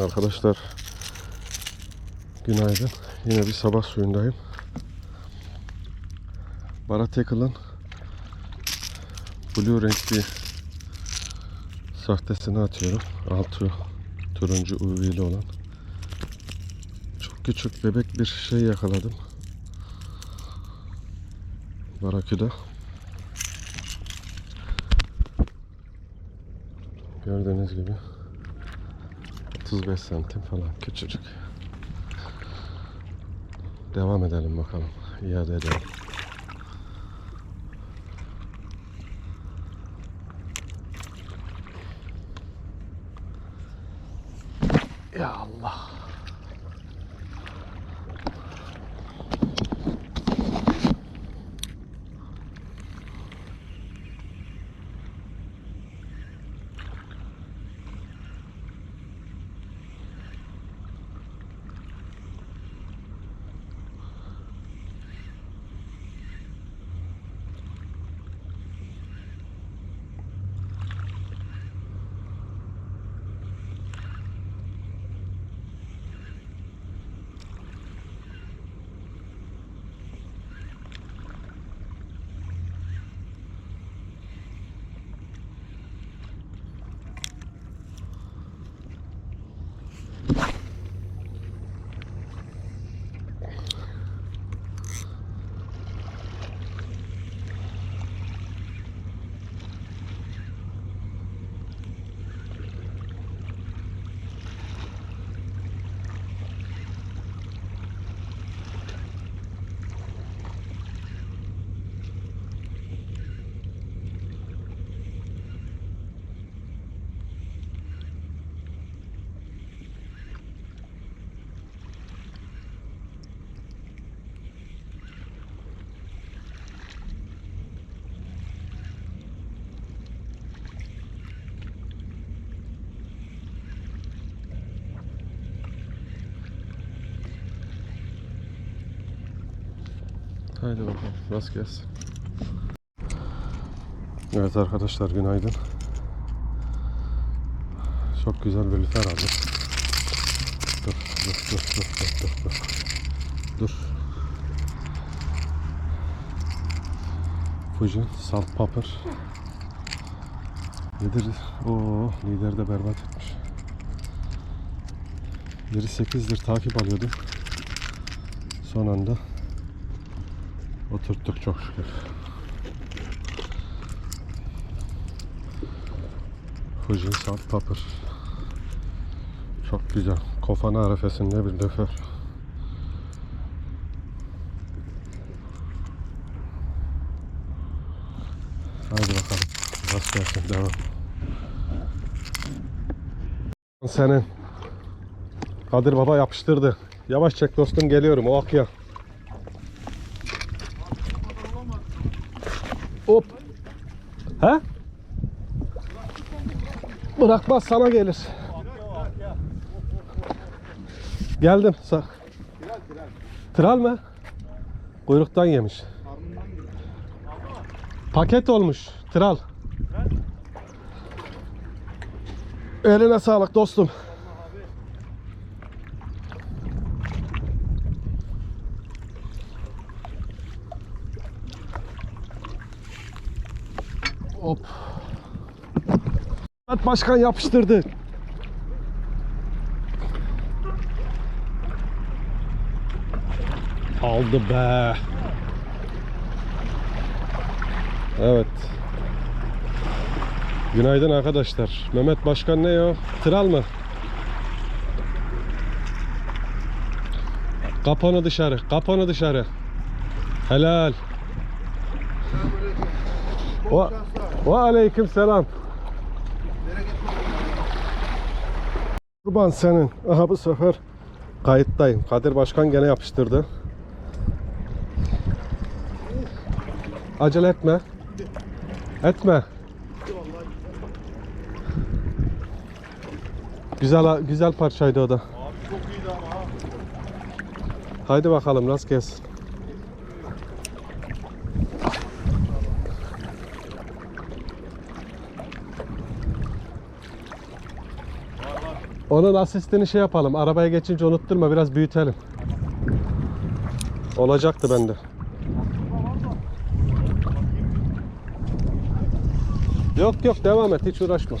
Arkadaşlar günaydın. Yine bir sabah suyundayım. Baratekıl'ın blue renkli sahtesini atıyorum. Altı turuncu UV'li olan. Çok küçük bebek bir şey yakaladım. Baraküda. Gördüğünüz gibi 35 santim falan küçücük. Devam edelim bakalım. İade edelim. Haydi bakalım. Rast gelsin. Evet arkadaşlar günaydın. Çok güzel bir lüfer aldım. Dur, dur, dur, dur, dur, dur, dur. Dur. Fuji, salt pepper. Nedir? Oo, lider de berbat etmiş. Yeri 8'dir takip alıyordum. Son anda Oturttuk çok şükür. Fuji Salt Pepper. Çok güzel. Kofana arefesinde bir döfer. Haydi bakalım. Rast gelsin. Devam. Senin. Kadir Baba yapıştırdı. Yavaş çek dostum geliyorum. O akya. Hop. He? Bırakmaz sana gelir. Geldim. Sa Tral mı? Kuyruktan yemiş. Paket olmuş. Tral. Eline sağlık dostum. Evet başkan yapıştırdı. Aldı be. Evet. Günaydın arkadaşlar. Mehmet Başkan ne o? Tral mı? Kap onu dışarı. Kap onu dışarı. Helal. Ve, ve aleyküm selam. Kurban senin. Aha bu sefer kayıttayım. Kadir Başkan gene yapıştırdı. Acele etme. Etme. Güzel güzel parçaydı o da. Abi çok iyiydi ama ha. Haydi bakalım rast gelsin. Onun asistini şey yapalım. Arabaya geçince unutturma biraz büyütelim. Olacaktı bende. Yok yok devam et hiç uğraşma.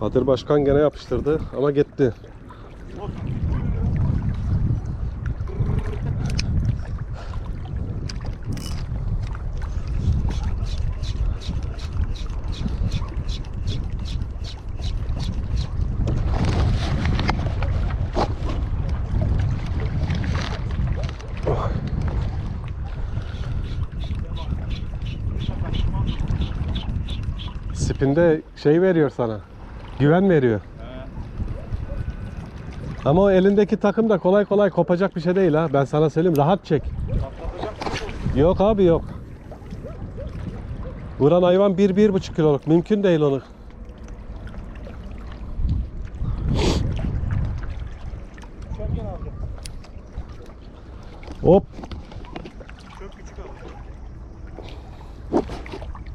Kadir Başkan gene yapıştırdı ama gitti. Spinde şey veriyor sana. Güven veriyor. Ama o elindeki takım da kolay kolay kopacak bir şey değil ha. Ben sana söyleyeyim rahat çek. Yok abi yok. Vuran hayvan 1-1,5 kiloluk. Mümkün değil onu. Çömgen aldı. Hop. Çok küçük aldı.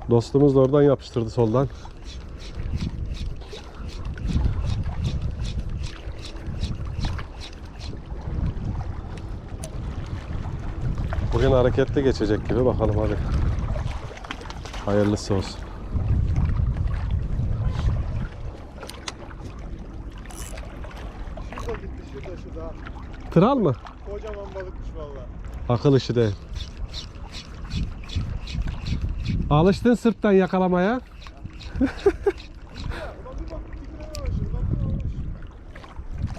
Dostumuz da oradan yapıştırdı soldan. Bugün hareketli geçecek gibi bakalım hadi. Hayırlısı olsun. Şurada gitti şurada şurada. Kral mı? Kocaman balıkmış valla. Akıl işi değil. Alıştın sırttan yakalamaya.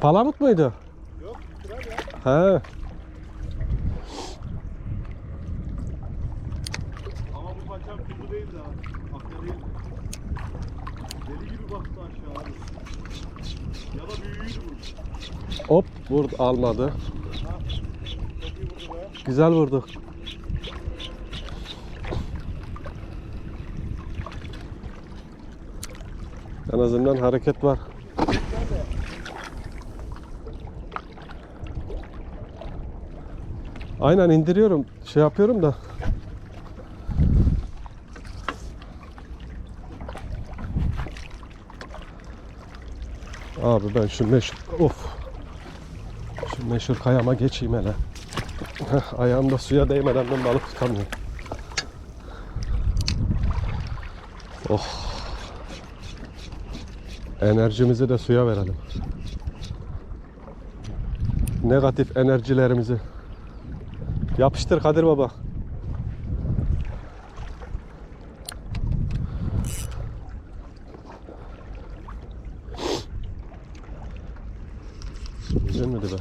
Palamut muydu? Yok. He. Ama bu paçam kuzu değil daha. Akla değil. Deli gibi baktı aşağı abi. Ya da büyüğüydü bu. Hop vurdu almadı. Ha. Çok iyi vurdu be. Güzel vurdu. En azından hareket var. Aynen indiriyorum. Şey yapıyorum da. Abi ben şu meşhur of. Şu meşhur kayama geçeyim hele. Heh, Ayağım da suya değmeden ben balık tutamıyorum. Oh. Enerjimizi de suya verelim. Negatif enerjilerimizi. Yapıştır Kadir Baba. Güzel miydi be?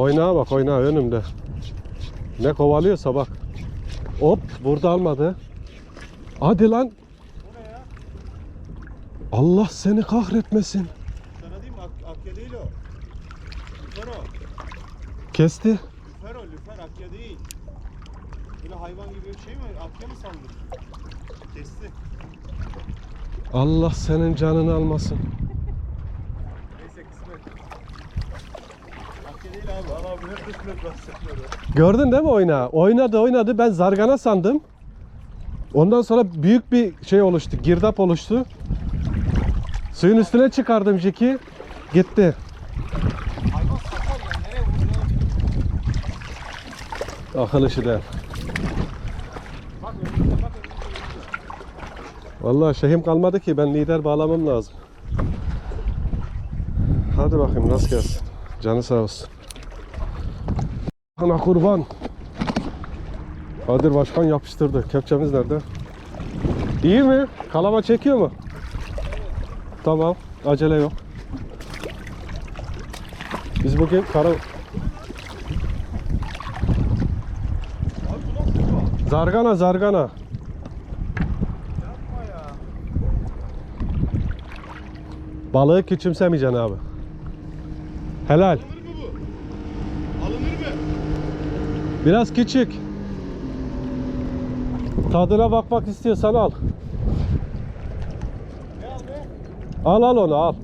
Oynağa bak oynağa önümde. Ne kovalıyorsa bak. Hop burada almadı. Hadi lan. Allah seni kahretmesin. Sana diyeyim? Ak akya değil o. Lüfer o. Kesti. Lüfer o. Lüfer akya değil. Böyle hayvan gibi bir şey mi? Akya mı sandın? Kesti. Allah senin canını almasın. Neyse kısmet. Akya değil abi. Al abi hep kısmet bahsediyor. Gördün değil mi oynağı? Oynadı oynadı ben zargana sandım. Ondan sonra büyük bir şey oluştu. Girdap oluştu. Suyun üstüne çıkardım jiki. Gitti. Akıl işi önümüzde. Vallahi şeyim kalmadı ki ben lider bağlamam lazım. Hadi bakayım nasıl gelsin. Canı sağ olsun. Ana kurban. Kadir Başkan yapıştırdı. Kepçemiz nerede? İyi mi? Kalama çekiyor mu? Tamam. Acele yok. Biz bugün kara... Zargana zargana. Balığı küçümsemeyeceksin abi. Helal. Alınır mı bu? Alınır mı? Biraz küçük. Tadına bakmak istiyorsan al. Al al onu al.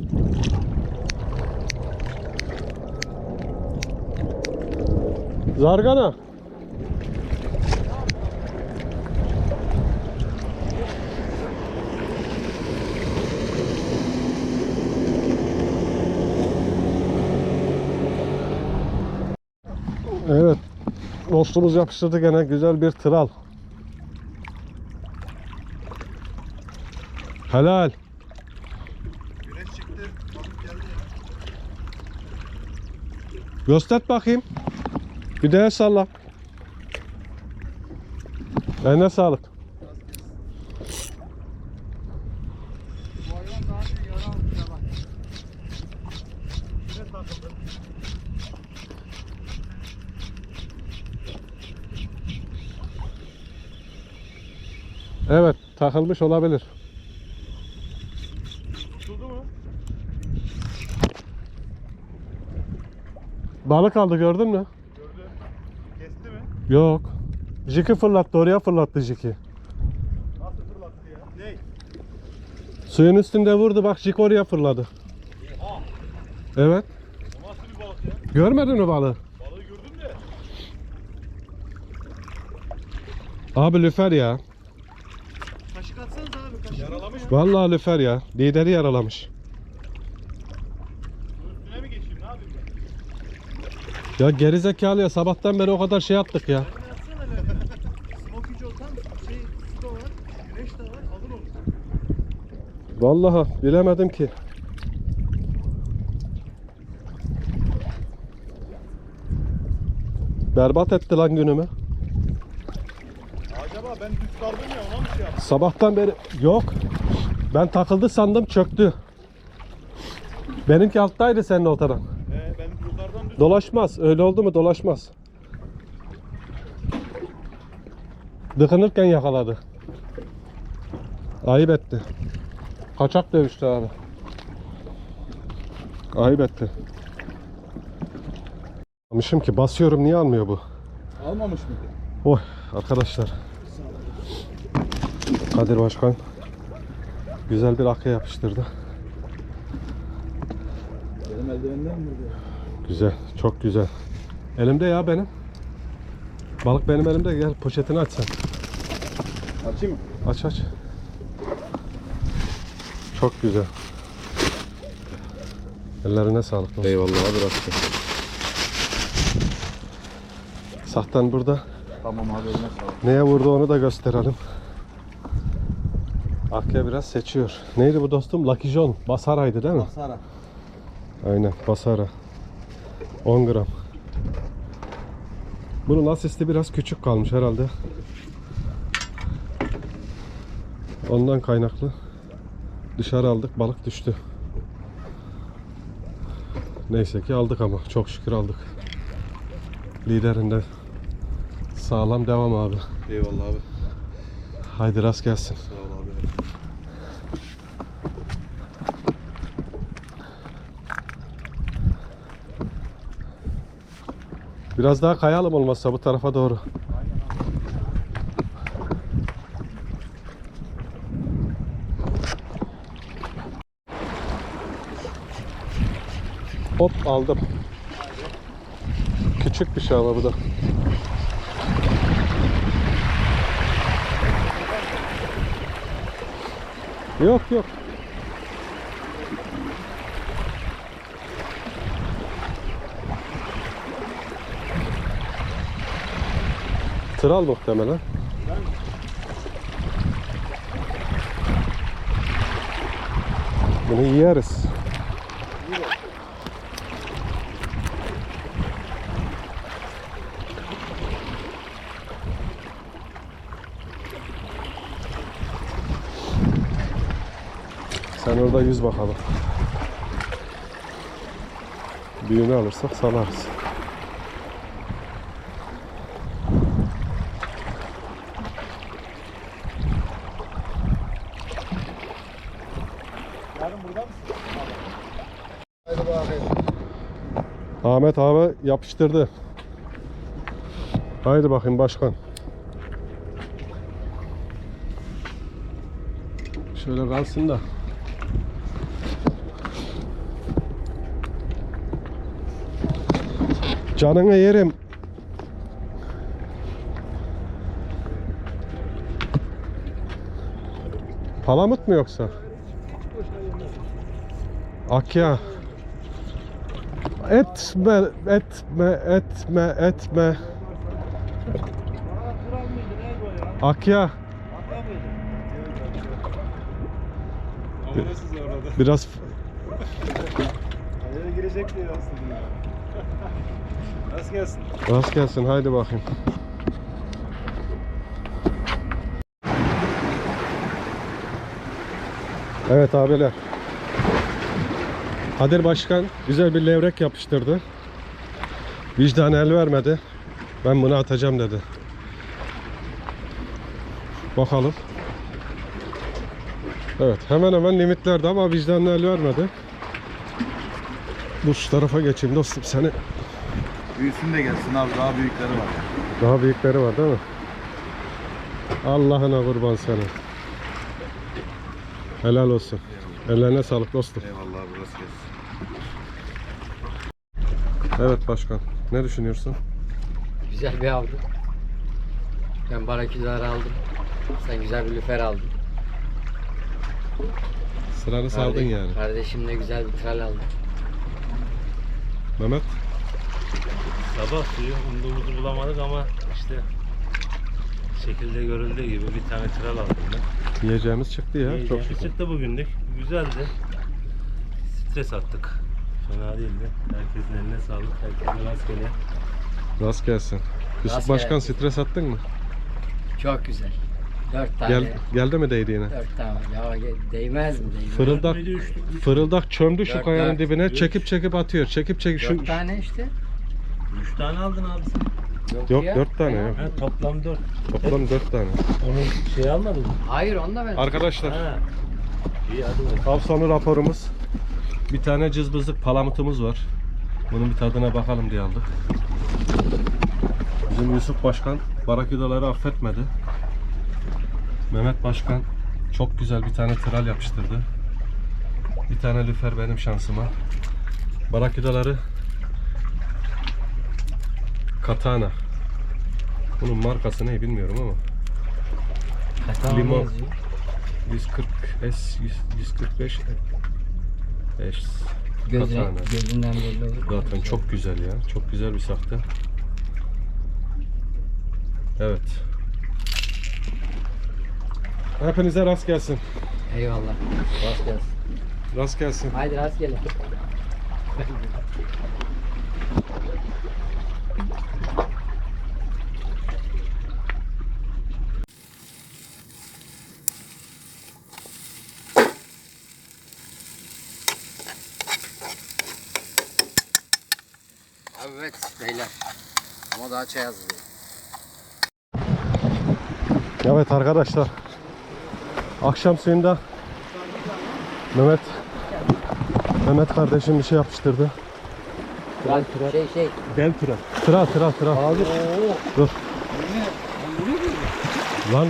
Zargana. Evet. Dostumuz yapıştırdı gene güzel bir tral. Helal. Güneş çıktı. Balık geldi ya. Göster bakayım. Bir de salla. Eline sağlık. Bu hayvan daha önce yara almış ya bak. Yine takıldı. Evet takılmış olabilir. Tutuldu mu? Balık aldı gördün mü? Gördüm. Kesti mi? Yok. Jiki fırlattı oraya fırlattı Jiki. Nasıl fırlattı ya? Ney? Suyun üstünde vurdu bak Jiki oraya fırladı. Oha. Evet. O nasıl bir balık ya? Görmedin mi balığı? Balığı gördüm de. Abi lüfer ya. Kaşık atsanız abi kaşık. Yaralamış mı? Vallahi lüfer ya. Lideri yaralamış. Üstüne mi geçeyim ne yapayım ben? Ya geri zekalıya sabahtan beri o kadar şey attık ya. Şey. Vallahi bilemedim ki. Berbat etti lan günümü. Acaba ben düz sardım ya ona mı şey yaptım? Sabahtan beri yok. Ben takıldı sandım çöktü. Benimki alttaydı senin oltadan. He ben yukarıdan düz Dolaşmaz. Öyle oldu mu dolaşmaz. Dıkınırken yakaladı. Ayıp etti. Kaçak dövüştü abi. Ayıp etti. Almışım ki basıyorum niye almıyor bu? Almamış mıydı? Oy arkadaşlar. Kadir Başkan güzel bir akı yapıştırdı. Benim eldivenden mi vurdu? Güzel, çok güzel. Elimde ya benim. Balık benim elimde. Gel poşetini aç sen. Açayım mı? Aç aç. Çok güzel. Ellerine sağlık. dostum. Eyvallah abi rastgele. Sahten burada. Tamam abi eline sağlık. Neye vurdu onu da gösterelim. Arkaya biraz seçiyor. Neydi bu dostum? Lucky John. Basaraydı değil mi? Sara. Aynen Basara. 10 gram. Bunun asisti biraz küçük kalmış herhalde. Ondan kaynaklı. Dışarı aldık balık düştü. Neyse ki aldık ama çok şükür aldık. Liderinde sağlam devam abi. Eyvallah abi. Haydi rast gelsin. Sağ ol abi. Biraz daha kayalım olmazsa bu tarafa doğru. Hop aldım. Küçük bir şey ama bu da. Yok yok. Tral muhtemelen. Bunu yeriz. Sen orada yüz bakalım. Büyüğünü alırsak salarız. Yarın burada mısın? Hadi bakayım. Ahmet abi yapıştırdı. Haydi bakayım başkan. Şöyle kalsın da. Canını yerim. Palamut mu yoksa? Akya. Etme, etme, etme, etme. Akya. Biraz Ayağına girecek diye aslında. Nasıl gelsin? rast gelsin. Haydi bakayım. Evet abiler. Kadir Başkan güzel bir levrek yapıştırdı. Vicdan el vermedi. Ben bunu atacağım dedi. Bakalım. Evet hemen hemen limitlerde ama vicdanına el vermedi. Bu şu tarafa geçeyim dostum seni. Büyüsün de gelsin abi daha büyükleri var. Daha büyükleri var değil mi? Allah'ına kurban senin. Helal olsun. Ellerine sağlık dostum. Eyvallah abi burası gelsin. Evet başkan. Ne düşünüyorsun? Güzel bir avdı. Ben baraküzar aldım. Sen güzel bir lüfer aldın. Sıranı saldın Kardeş- yani. Kardeşimle güzel bir tral aldım. Mehmet. Sabah suyu umduğumuzu bulamadık ama işte şekilde görüldüğü gibi bir tane tral aldım ben. Yiyeceğimiz çıktı ya. Çok Yiyeceğimiz şükür. çıktı bugünlük. Güzeldi. Stres attık. Fena değildi. Herkesin eline sağlık. Herkese rastgele. Rast gelsin. Yusuf Rastgele. Başkan stres attın mı? Çok güzel. Dört tane. Gel, geldi mi değdiğine? Dört tane. Ya değmez mi değmez? Fırıldak fırıldak çömdü şu Dört, kayanın dört. dibine. Üç. Çekip çekip atıyor. Çekip çekip şu Dört tane işte. Üç tane aldın abi sen. Yok, Yok ya. dört tane yok. Ha, toplam dört. Toplam dört tane. Onu şey almadın mı? Hayır onu da ben. Arkadaşlar Ha. İyi hadi bakalım. Av sonu raporumuz. Bir tane cızbızlık palamutumuz var. Bunun bir tadına bakalım diye aldık. Bizim Yusuf Başkan baraküdaları affetmedi. Mehmet Başkan çok güzel bir tane tral yapıştırdı. Bir tane lüfer benim şansıma. Baraküdaları Katana. Bunun markası ne bilmiyorum ama. Tamam, limon. yazıyor. 140 S 100 145 S. Gözü, Katana. gözünden belli olur. Zaten çok güzel ya. Çok güzel bir sahte. Evet. Hepinize rast gelsin. Eyvallah. Rast gelsin. Rast gelsin. Haydi rastgele. Evet Çay hazırlıyor. Evet arkadaşlar. Akşam suyunda Mehmet Mehmet kardeşim bir şey yapıştırdı. Şey şey. Gel tıra. Tıra tıra tıra. Abi. Dur. Lan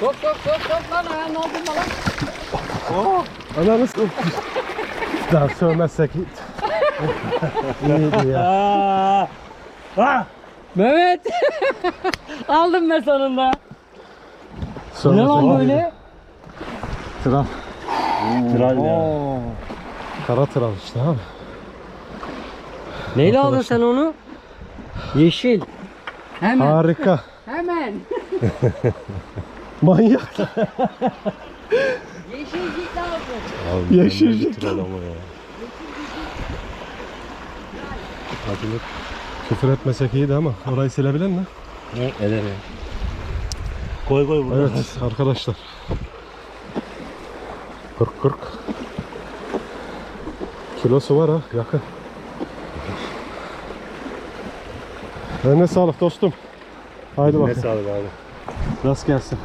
Top top top top lan ayağını aldın mı lan? ananı s- Daha sövmezsek İyiydi ya. Mehmet! Aldım ben sonunda. Ne Sövmesek lan böyle? Tıra. Tral Oo. Kara tıra işte abi. Neyle aldın sen onu? Yeşil. Hemen. Harika. Hemen. Manyak. Yeşilcik lazım. Yeşilcik. Hadi Küfür etmesek iyiydi ama orayı silebilen mi? Ederim. Koy koy burada. Evet arkadaşlar. 40 40. Kilosu var ha yakın. Eline sağlık dostum. Haydi Ne bakalım. sağlık abi. Rast gelsin.